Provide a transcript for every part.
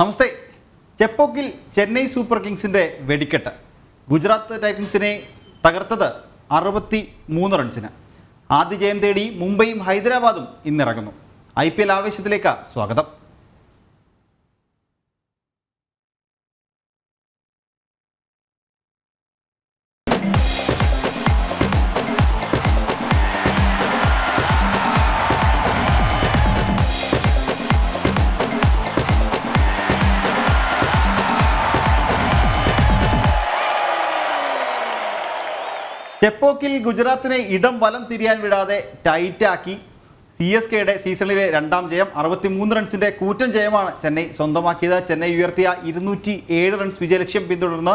നമസ്തേ. ചെപ്പോക്കിൽ Chennai super കിങ്സിന്റെ വെടിക്കെട്ട്. ഗുജറാത്ത് ടൈറ്റൻസിനെ തകർത്തത് അറുപത്തി മൂന്ന് റൺസിന്. ആദ്യ ജയം തേടി മുംബൈയും ഹൈദരാബാദും ഇന്നിറങ്ങുന്നു. ഐ പി എൽ ആവേശത്തിലേക്ക് സ്വാഗതം. ചെപ്പോക്കിൽ ഗുജറാത്തിനെ ഇടം വലം തിരിയാൻ വിടാതെ ടൈറ്റാക്കി സി എസ് കെയുടെ സീസണിലെ രണ്ടാം ജയം അറുപത്തിമൂന്ന് റൺസിന്റെ കൂറ്റൻ ജയമാണ് ചെന്നൈ സ്വന്തമാക്കിയത്. ചെന്നൈ ഉയർത്തിയ ഇരുന്നൂറ്റി ഏഴ് റൺസ് വിജയലക്ഷ്യം പിന്തുടർന്ന്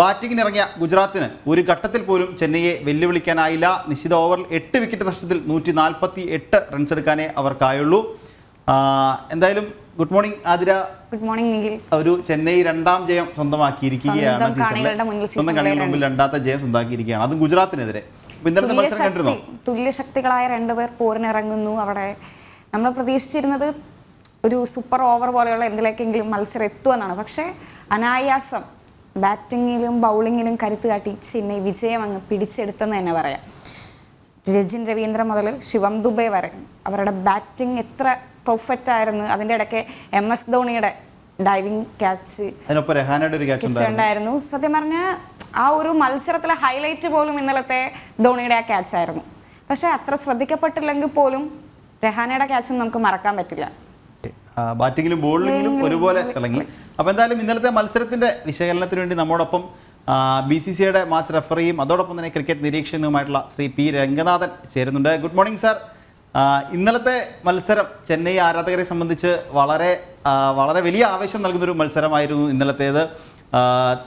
ബാറ്റിംഗിനിറങ്ങിയ ഗുജറാത്തിന് ഒരു ഘട്ടത്തിൽ പോലും ചെന്നൈയെ വെല്ലുവിളിക്കാനായില്ല. നിശ്ചിത ഓവറിൽ എട്ട് വിക്കറ്റ് നഷ്ടത്തിൽ നൂറ്റി നാൽപ്പത്തി എട്ട് റൺസ് എടുക്കാനേ അവർക്കായുള്ളൂ. എന്തായാലും good morning Athira. Good morning Nikhil. ഒരു ചെന്നൈ രണ്ടാം ജയം സ്വന്തമാക്കിയിരിക്കുകയാണ് സ്വന്തം. കാണികളുടെ മുമ്പിൽ രണ്ടാമത്തെ ജയം സ്വന്തമാക്കിയിരിക്കുകയാണ്. അതും ഗുജറാത്തിനെതിരെ. തുല്യശക്തികളായ രണ്ടുപേർ പോരിനിറങ്ങുന്നു. അവിടെ നമ്മൾ പ്രതീക്ഷിച്ചിരുന്നത് ഒരു സൂപ്പർ ഓവർ പോലെയുള്ള എന്തിലേക്കെങ്കിലും മത്സരം എത്തുമെന്നാണ്. പക്ഷേ അനായാസം ബാറ്റിങ്ങിലും ബൗളിങ്ങിലും കരുത്ത് കാട്ടി ചെന്നൈ വിജയം അങ്ങ് പിടിച്ചെടുത്തെന്ന് തന്നെ പറയാം. രജിൻ രവീന്ദ്ര മുതൽ ശിവം ദുബെ വരെ അവരുടെ ബാറ്റിംഗ് എത്ര പെർഫെക്റ്റ് ആയിരുന്നു. അതിന്റെ ഇടയ്ക്ക് എം എസ് ധോണിയുടെ ഡൈവിംഗ് ക്യാച്ച് ഉണ്ടായിരുന്നു. സത്യം പറഞ്ഞാൽ ആ ഒരു മത്സരത്തിലെ ഹൈലൈറ്റ് പോലും ഇന്നലത്തെ ധോണിയുടെ ആ ക്യാച്ച് ആയിരുന്നു. പക്ഷെ അത്ര ശ്രദ്ധിക്കപ്പെട്ടില്ലെങ്കിൽ പോലും രഹാനയുടെ ക്യാച്ചും നമുക്ക് മറക്കാൻ പറ്റില്ല. ബാറ്റിംഗിലും ബാറ്റിങ്ങിലും ബോളിങ്ങിലും ഒരുപോലെ തിളങ്ങി. അപ്പോൾ എന്തായാലും ഇന്നലത്തെ മത്സരത്തിന്റെ വിശകലനത്തിന് വേണ്ടി നമ്മോടൊപ്പം ബി സി സിയുടെ മാച്ച് റെഫറിയും അതോടൊപ്പം തന്നെ ക്രിക്കറ്റ് നിരീക്ഷകനുമായിട്ടുള്ള ശ്രീ പി രംഗനാഥൻ ചേരുന്നുണ്ട്. ഗുഡ് മോർണിംഗ് സാർ ഇന്നലത്തെ മത്സരം ചെന്നൈ ആരാധകരെ സംബന്ധിച്ച് വളരെ വളരെ വലിയ ആവേശം നൽകുന്നൊരു മത്സരമായിരുന്നു ഇന്നലത്തേത്.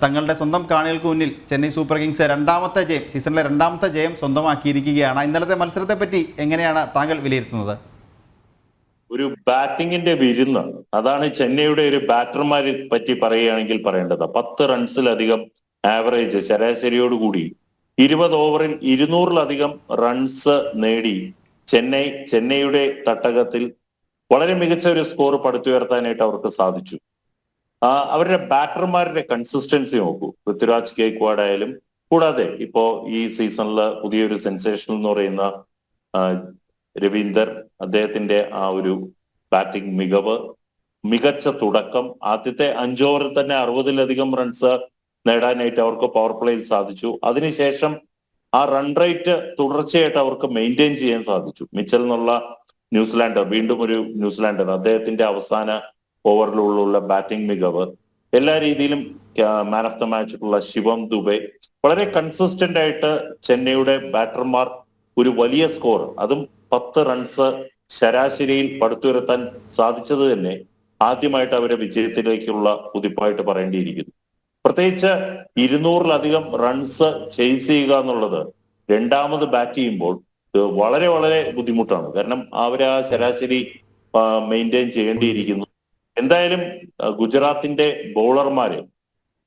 തങ്ങളുടെ സ്വന്തം കാണികൾക്ക് മുന്നിൽ ചെന്നൈ സൂപ്പർ കിങ്സ് രണ്ടാമത്തെ ജയം സീസണിലെ രണ്ടാമത്തെ ജയം സ്വന്തമാക്കിയിരിക്കുകയാണ്. ഇന്നലത്തെ മത്സരത്തെ പറ്റി എങ്ങനെയാണ് താങ്കൾ വിലയിരുത്തുന്നത്? ഒരു ബാറ്റിങ്ങിന്റെ വിരുന്ന്. അതാണ് ചെന്നൈയുടെ ഒരു ബാറ്റർമാരെ പറ്റി പറയുകയാണെങ്കിൽ പറയേണ്ടത്. പത്ത് റൺസിലധികം ആവറേജ് ശരാശരിയോടുകൂടി ഇരുപത് ഓവറിൽ ഇരുന്നൂറിലധികം റൺസ് നേടി ചെന്നൈ ചെന്നൈയുടെ തട്ടകത്തിൽ വളരെ മികച്ച ഒരു സ്കോർ പടുത്തുയർത്താനായിട്ട് അവർക്ക് സാധിച്ചു. അവരുടെ ബാറ്റർമാരുടെ കൺസിസ്റ്റൻസി നോക്കൂ. പൃഥ്വിരാജ് ഗേക്വാഡ് ആയാലും കൂടാതെ ഇപ്പോ ഈ സീസണിൽ പുതിയൊരു സെൻസേഷൻ എന്ന് പറയുന്ന രവീന്ദർ അദ്ദേഹത്തിന്റെ ആ ഒരു ബാറ്റിംഗ് മികവ് മികച്ച തുടക്കം ആദ്യത്തെ അഞ്ച് ഓവറിൽ തന്നെ അറുപതിലധികം റൺസ് നേടാനായിട്ട് അവർക്ക് പവർ പ്ലേയിൽ സാധിച്ചു. അതിനുശേഷം ആ റൺ റേറ്റ് തുടർച്ചയായിട്ട് അവർക്ക് മെയിന്റെയിൻ ചെയ്യാൻ സാധിച്ചു. മിച്ചൽ എന്നുള്ള ന്യൂസിലാൻഡർ വീണ്ടും ഒരു ന്യൂസിലാൻഡർ അദ്ദേഹത്തിന്റെ അവസാന ഓവറിലുള്ള ബാറ്റിംഗ് മികവ് എല്ലാ രീതിയിലും മാൻ ഓഫ് ദ മാച്ച് ഉള്ള ശിവം ദുബെ വളരെ കൺസിസ്റ്റന്റ് ആയിട്ട് ചെന്നൈയുടെ ബാറ്റർമാർ ഒരു വലിയ സ്കോർ അതും പത്ത് റൺസ് ശരാശരിയിൽ പടുത്തുയർത്താൻ സാധിച്ചത് തന്നെ ആദ്യമായിട്ട് അവരെ വിജയത്തിലേക്കുള്ള കുതിപ്പായിട്ട് പറയേണ്ടിയിരിക്കുന്നു. പ്രത്യേകിച്ച് ഇരുന്നൂറിലധികം റൺസ് ചേസ് ചെയ്യുക എന്നുള്ളത് രണ്ടാമത് ബാറ്റ് ചെയ്യുമ്പോൾ വളരെ വളരെ ബുദ്ധിമുട്ടാണ്. കാരണം അവർ ആ ശരാശരി മെയിന്റെയിൻ ചെയ്യേണ്ടിയിരിക്കുന്നു. എന്തായാലും ഗുജറാത്തിന്റെ ബൗളർമാരെ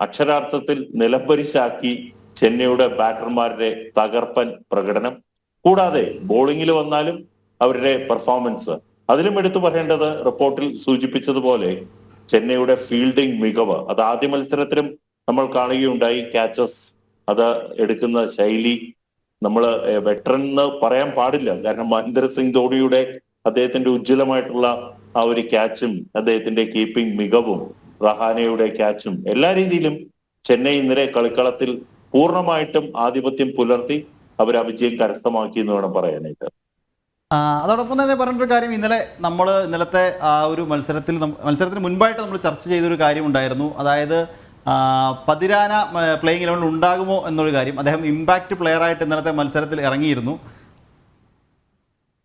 അക്ഷരാർത്ഥത്തിൽ നിലപ്പരിശാക്കി ചെന്നൈയുടെ ബാറ്റർമാരുടെ തകർപ്പൻ പ്രകടനം. കൂടാതെ ബോളിങ്ങിൽ വന്നാലും അവരുടെ പെർഫോമൻസ് അതിലും എടുത്തു പറയേണ്ടത് റിപ്പോർട്ടിൽ സൂചിപ്പിച്ചതുപോലെ ചെന്നൈയുടെ ഫീൽഡിംഗ് മികവ്. അത് ആദ്യ മത്സരത്തിലും നമ്മൾ കാണുകയുണ്ടായി ക്യാച്ചസ് അത് എടുക്കുന്ന ശൈലി. നമ്മൾ വെറ്ററൻ എന്ന് പറയാൻ പാടില്ല. കാരണം മഹേന്ദ്ര സിംഗ് ധോണിയുടെ അദ്ദേഹത്തിന്റെ ഉജ്ജ്വലമായിട്ടുള്ള ആ ഒരു ക്യാച്ചും അദ്ദേഹത്തിന്റെ കീപ്പിംഗ് മികവും റഹാനയുടെ ക്യാച്ചും എല്ലാ രീതിയിലും ചെന്നൈ ഇന്നലെ കളിക്കളത്തിൽ പൂർണമായിട്ടും ആധിപത്യം പുലർത്തി അവർ ആ വിജയം കരസ്ഥമാക്കി എന്ന് വേണം പറയാനായിട്ട്. അതോടൊപ്പം തന്നെ പറഞ്ഞൊരു കാര്യം. ഇന്നലെ നമ്മൾ ഇന്നലത്തെ ആ ഒരു മത്സരത്തിൽ മത്സരത്തിന് മുൻപായിട്ട് നമ്മൾ ചർച്ച ചെയ്തൊരു കാര്യം ഉണ്ടായിരുന്നു. അതായത് പതിരാന പ്ലേയിങ് ഇലവനിൽ ഉണ്ടാകുമോ എന്നൊരു കാര്യം അദ്ദേഹം ഇമ്പാക്റ്റ് പ്ലെയർ ആയിട്ട് ഇന്നലത്തെ മത്സരത്തിൽ ഇറങ്ങിയിരുന്നു.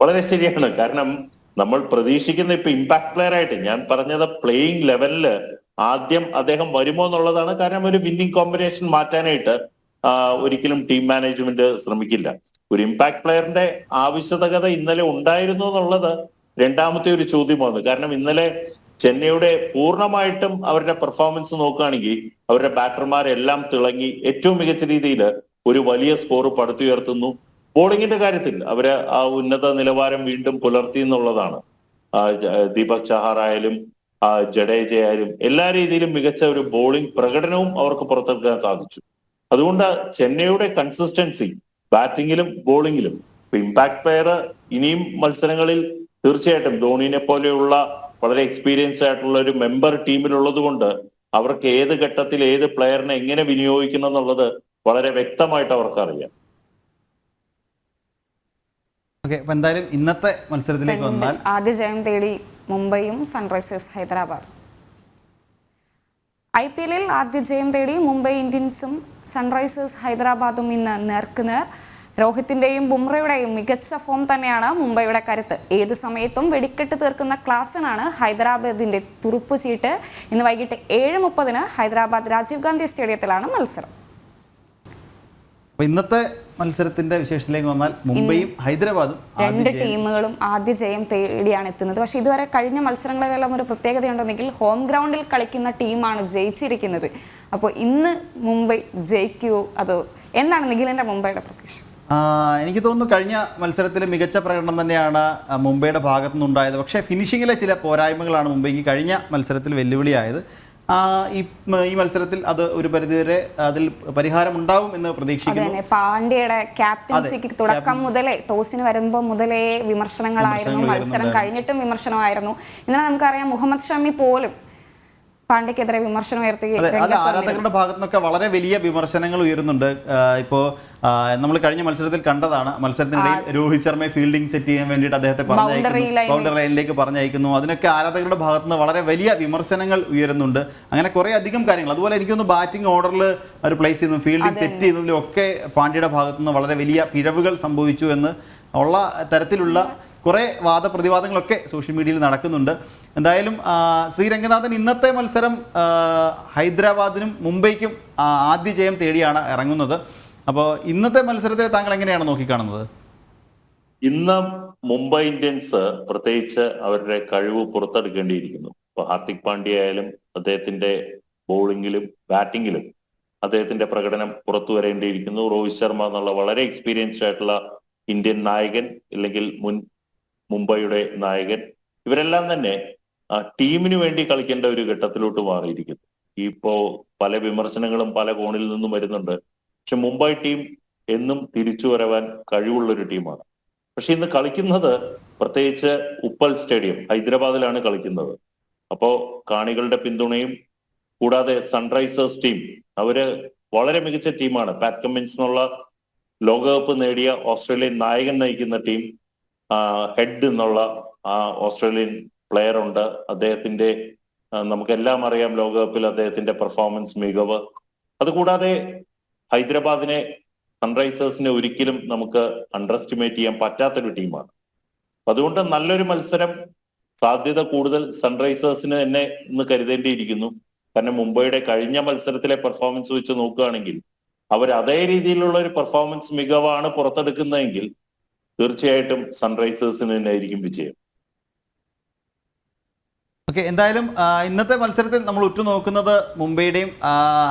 വളരെ ശരിയാണ്. കാരണം നമ്മൾ പ്രതീക്ഷിക്കുന്ന ഇപ്പൊ ഇമ്പാക്ട് പ്ലെയർ ആയിട്ട് ഞാൻ പറഞ്ഞത് പ്ലേയിങ് ലെവലിൽ ആദ്യം അദ്ദേഹം വരുമോ എന്നുള്ളതാണ്. കാരണം ഒരു വിന്നിംഗ് കോമ്പിനേഷൻ മാറ്റാനായിട്ട് ഒരിക്കലും ടീം മാനേജ്മെന്റ് ശ്രമിക്കില്ല. ഒരു ഇമ്പാക്ട് പ്ലെയറിന്റെ ആവശ്യകത ഇന്നലെ ഉണ്ടായിരുന്നു എന്നുള്ളത് രണ്ടാമത്തെ ഒരു ചോദ്യമാണ് കാരണം ഇന്നലെ ചെന്നൈയുടെ പൂർണമായിട്ടും അവരുടെ പെർഫോമൻസ് നോക്കുകയാണെങ്കിൽ അവരുടെ ബാറ്റർമാരെല്ലാം തിളങ്ങി ഏറ്റവും മികച്ച രീതിയിൽ ഒരു വലിയ സ്കോർ പടുത്തുയർത്തുന്നു. ബോളിങ്ങിന്റെ കാര്യത്തിൽ അവർ ആ ഉന്നത നിലവാരം വീണ്ടും പുലർത്തി എന്നുള്ളതാണ്. ദീപക് ചഹാർ ആയാലും ആ, ജഡേജയായാലും എല്ലാ രീതിയിലും മികച്ച ഒരു ബോളിംഗ് പ്രകടനവും അവർക്ക് പുറത്തെടുക്കാൻ സാധിച്ചു. അതുകൊണ്ട് ചെന്നൈയുടെ കൺസിസ്റ്റൻസി ബാറ്റിങ്ങിലും ബോളിങ്ങിലും ഇമ്പാക്ട് പ്ലെയർ ഇനിയും മത്സരങ്ങളിൽ തീർച്ചയായിട്ടും ധോണിനെ പോലെയുള്ള വളരെ എക്സ്പീരിയൻസ് ആയിട്ടുള്ള ഒരു മെമ്പർ ടീമിലുള്ളത് കൊണ്ട് അവർക്ക് ഏത് ഘട്ടത്തിൽ ഏത് പ്ലെയറിനെ എങ്ങനെ വിനിയോഗിക്കണം എന്നുള്ളത് വളരെ വ്യക്തമായിട്ട് അവർക്ക് അറിയാം. എന്തായാലും ഇന്നത്തെ മത്സരത്തിലേക്ക് വന്നാൽ ആദ്യ ജയം തേടി മുംബൈയും സൺറൈസേഴ്സ് ഹൈദരാബാദും. ഐ പി എല്ലിൽ ആദ്യ ജയം തേടി മുംബൈ ഇന്ത്യൻസും സൺറൈസേഴ്സ് ഹൈദരാബാദും ഇന്ന് നേർക്കുനേർ. രോഹിത്തിന്റെയും ബുംറയുടെയും മികച്ച ഫോം തന്നെയാണ് മുംബൈയുടെ കരുത്ത്. ഏത് സമയത്തും വെടിക്കെട്ട് തീർക്കുന്ന ക്ലാസ്സിനാണ് ഹൈദരാബാദിന്റെ തുറുപ്പ് ചീട്ട്. ഇന്ന് വൈകിട്ട് ഏഴ് മുപ്പതിന് ഹൈദരാബാദ് രാജീവ് ഗാന്ധി സ്റ്റേഡിയത്തിലാണ് മത്സരം. ഇന്നത്തെ മത്സരത്തിന്റെ വിശേഷത്തിലേക്ക് വന്നാൽ മുംബൈയും ഹൈദരാബാദും രണ്ട് ടീമുകളും ആദ്യ ജയം തേടിയാണ് എത്തുന്നത്. പക്ഷേ ഇതുവരെ കഴിഞ്ഞ മത്സരങ്ങളിലെല്ലാം ഒരു പ്രത്യേകതയുണ്ടെങ്കിൽ ഹോം ഗ്രൗണ്ടിൽ കളിക്കുന്ന ടീമാണ് ജയിച്ചിരിക്കുന്നത്. അപ്പോൾ ഇന്ന് മുംബൈ ജയിക്കുമോ അതോ എന്താണ് നിഖിലിന്റെ മുംബൈയുടെ പ്രതീക്ഷ? എനിക്ക് തോന്നുന്നു കഴിഞ്ഞ മത്സരത്തിൽ മികച്ച പ്രകടനം തന്നെയാണ് മുംബൈയുടെ ഭാഗത്തു നിന്നുണ്ടായത് പക്ഷേ ഫിനിഷിങ്ങിലെ ചില പോരായ്മകളാണ് മുംബൈക്ക് കഴിഞ്ഞ മത്സരത്തിൽ വെല്ലുവിളിയായത്. ഈ ഈ മത്സരത്തിൽ അത് ഒരു പരിധിവരെ അതിൽ പരിഹാരം ഉണ്ടാവും എന്ന് പ്രതീക്ഷിക്കുന്നു. പാണ്ഡ്യയുടെ ക്യാപ്റ്റൻസിക്ക് തുടക്കം മുതലേ ടോസിന് വരുമ്പോൾ മുതലേ വിമർശനങ്ങളായിരുന്നു. മത്സരം കഴിഞ്ഞിട്ടും വിമർശനമായിരുന്നു. എന്നാൽ നമുക്കറിയാം മുഹമ്മദ് ഷമി പോലും പാണ്ഡ്യക്കെതിരെ വിമർശനം ഉയർത്തി. ആരാധകരുടെ ഭാഗത്തു നിന്നൊക്കെ വളരെ വലിയ വിമർശനങ്ങൾ ഉയരുന്നുണ്ട്. ഇപ്പോ നമ്മൾ കഴിഞ്ഞ മത്സരത്തിൽ കണ്ടതാണ്. മത്സരത്തിനിടയിൽ രോഹിത് ശർമ്മയെ ഫീൽഡിംഗ് സെറ്റ് ചെയ്യാൻ വേണ്ടിയിട്ട് അദ്ദേഹത്തെ. ബൗണ്ടറി ലൈനിലേക്ക് പറഞ്ഞയക്കുന്നു. അതിനൊക്കെ ആരാധകരുടെ ഭാഗത്ത് നിന്ന് വളരെ വലിയ വിമർശനങ്ങൾ ഉയരുന്നുണ്ട്. അങ്ങനെ കുറെ അധികം കാര്യങ്ങൾ. അതുപോലെ എനിക്കൊന്ന് ബാറ്റിംഗ് ഓർഡറിൽ ഒരു പ്ലേസ് ചെയ്യുന്നു. ഫീൽഡിംഗ് സെറ്റ് ചെയ്യുന്നതിലും ഒക്കെ പാണ്ഡ്യയുടെ ഭാഗത്തുനിന്ന് വളരെ വലിയ പിഴവുകൾ സംഭവിച്ചു എന്ന് ഉള്ള തരത്തിലുള്ള കുറെ വാദപ്രതിവാദങ്ങളൊക്കെ സോഷ്യൽ മീഡിയയിൽ നടക്കുന്നുണ്ട്. എന്തായാലും ശ്രീരംഗനാഥൻ ശ്രീ രംഗനാഥൻ ഇന്നത്തെ മത്സരം ഹൈദരാബാദിനും മുംബൈക്കും ആദ്യ ജയം തേടിയാണ് ഇറങ്ങുന്നത്. അപ്പോൾ ഇന്നത്തെ മത്സരത്തെ താങ്കൾ എങ്ങനെയാണ് നോക്കിക്കാണുന്നത്? ഇന്ന് മുംബൈ ഇന്ത്യൻസ് പ്രത്യേകിച്ച് അവരുടെ കഴിവ് പുറത്തെടുക്കേണ്ടിയിരിക്കുന്നു. ഇപ്പൊ ഹാർദിക് പാണ്ഡ്യ ആയാലും അദ്ദേഹത്തിന്റെ ബോളിങ്ങിലും ബാറ്റിംഗിലും അദ്ദേഹത്തിന്റെ പ്രകടനം പുറത്തു വരേണ്ടിയിരിക്കുന്നു. രോഹിത് ശർമ്മ എന്നുള്ള വളരെ എക്സ്പീരിയൻസ്ഡ് ആയിട്ടുള്ള ഇന്ത്യൻ നായകൻ അല്ലെങ്കിൽ മുൻ മുംബൈയുടെ നായകൻ. ഇവരെല്ലാം തന്നെ ടീമിന് വേണ്ടി കളിക്കേണ്ട ഒരു ഘട്ടത്തിലോട്ട് മാറിയിരിക്കുന്നു. ഇപ്പോ പല വിമർശനങ്ങളും പല കോണിൽ നിന്നും വരുന്നുണ്ട്. പക്ഷെ മുംബൈ ടീം എന്നും തിരിച്ചു വരവാൻ കഴിവുള്ള ഒരു ടീമാണ്. പക്ഷെ ഇന്ന് കളിക്കുന്നത് പ്രത്യേകിച്ച് ഉപ്പൽ സ്റ്റേഡിയം ഹൈദരാബാദിലാണ് കളിക്കുന്നത്. അപ്പോ കാണികളുടെ പിന്തുണയും കൂടാതെ സൺറൈസേഴ്സ് ടീം അവർ വളരെ മികച്ച ടീമാണ്. പാറ്റ് കമ്മിൻസ് എന്നുള്ള ലോകകപ്പ് നേടിയ ഓസ്ട്രേലിയൻ നായകൻ നയിക്കുന്ന ടീം. ഹെഡ് എന്നുള്ള ആ ഓസ്ട്രേലിയൻ പ്ലെയർ ഉണ്ട്. അദ്ദേഹത്തിന്റെ നമുക്കെല്ലാം അറിയാം ലോകകപ്പിൽ അദ്ദേഹത്തിന്റെ പെർഫോമൻസ് മികവ്. അതുകൂടാതെ ഹൈദരാബാദിനെ സൺറൈസേഴ്സിനെ ഒരിക്കലും നമുക്ക് അണ്ടർ എസ്റ്റിമേറ്റ് ചെയ്യാൻ പറ്റാത്തൊരു ടീമാണ്. അതുകൊണ്ട് നല്ലൊരു മത്സരം സാധ്യത കൂടുതൽ സൺറൈസേഴ്സിന് തന്നെ ഇന്ന് കരുതേണ്ടിയിരിക്കുന്നു. കാരണം മുംബൈയുടെ കഴിഞ്ഞ മത്സരത്തിലെ പെർഫോമൻസ് വെച്ച് നോക്കുകയാണെങ്കിൽ അവർ അതേ രീതിയിലുള്ള ഒരു പെർഫോമൻസ് മികവാണ് പുറത്തെടുക്കുന്നതെങ്കിൽ തീർച്ചയായിട്ടും സൺറൈസേഴ്സിന് തന്നെ ആയിരിക്കും വിജയം. ഓക്കെ എന്തായാലും ഇന്നത്തെ മത്സരത്തിൽ നമ്മൾ ഉറ്റുനോക്കുന്നത് മുംബൈയുടെയും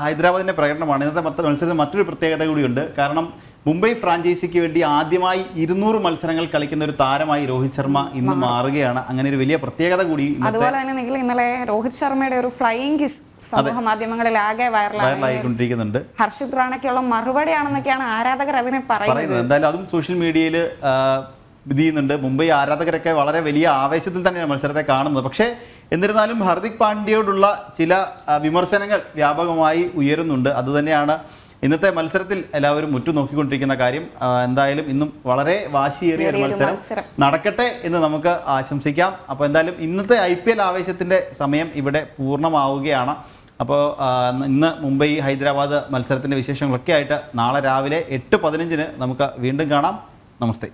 ഹൈദരാബാദിന്റെ പ്രകടനമാണ്. ഇന്നത്തെ മത്സരത്തിൽ മറ്റൊരു പ്രത്യേകത കൂടിയുണ്ട്. കാരണം മുംബൈ ഫ്രാഞ്ചൈസിക്ക് വേണ്ടി ആദ്യമായി ഇരുന്നൂറ് മത്സരങ്ങൾ കളിക്കുന്ന ഒരു താരമായി രോഹിത് ശർമ്മ ഇന്ന് മാറുകയാണ്. അങ്ങനെ ഒരു വലിയ പ്രത്യേകത കൂടി അതുപോലെ തന്നെ നിങ്ങൾ ഇന്നലെ രോഹിത് ശർമ്മയുടെ ഒരു ഫ്ലൈയിങ് കിസ് സമൂഹ മാധ്യമങ്ങളിൽ ആകെ വൈറലായിക്കൊണ്ടിരിക്കുന്നുണ്ട്. ഹർഷിത് റാണയ്ക്കുള്ള മറുപടിയാണെന്നൊക്കെയാണ് ആരാധകർ അതിനെ പറയുന്നത്. എന്തായാലും അതും സോഷ്യൽ മീഡിയയിൽ ഇത് ചെയ്യുന്നുണ്ട്. മുംബൈ ആരാധകരൊക്കെ വളരെ വലിയ ആവേശത്തിൽ തന്നെയാണ് മത്സരത്തെ കാണുന്നത്. പക്ഷേ എന്നിരുന്നാലും ഹർദിക് പാണ്ഡ്യയോടുള്ള ചില വിമർശനങ്ങൾ വ്യാപകമായി ഉയരുന്നുണ്ട്. അതുതന്നെയാണ് ഇന്നത്തെ മത്സരത്തിൽ എല്ലാവരും ഉറ്റുനോക്കിക്കൊണ്ടിരിക്കുന്ന കാര്യം എന്തായാലും ഇന്നും വളരെ വാശിയേറിയ ഒരു മത്സരം. നടക്കട്ടെ എന്ന് നമുക്ക് ആശംസിക്കാം. അപ്പോൾ എന്തായാലും ഇന്നത്തെ ഐ പി എൽ ആവേശത്തിന്റെ സമയം ഇവിടെ പൂർണമാവുകയാണ്. അപ്പോൾ ഇന്ന് മുംബൈ ഹൈദരാബാദ് മത്സരത്തിന്റെ വിശേഷങ്ങളൊക്കെ ആയിട്ട് നാളെ രാവിലെ എട്ട് പതിനഞ്ചിന് നമുക്ക് വീണ്ടും കാണാം. നമസ്തേ.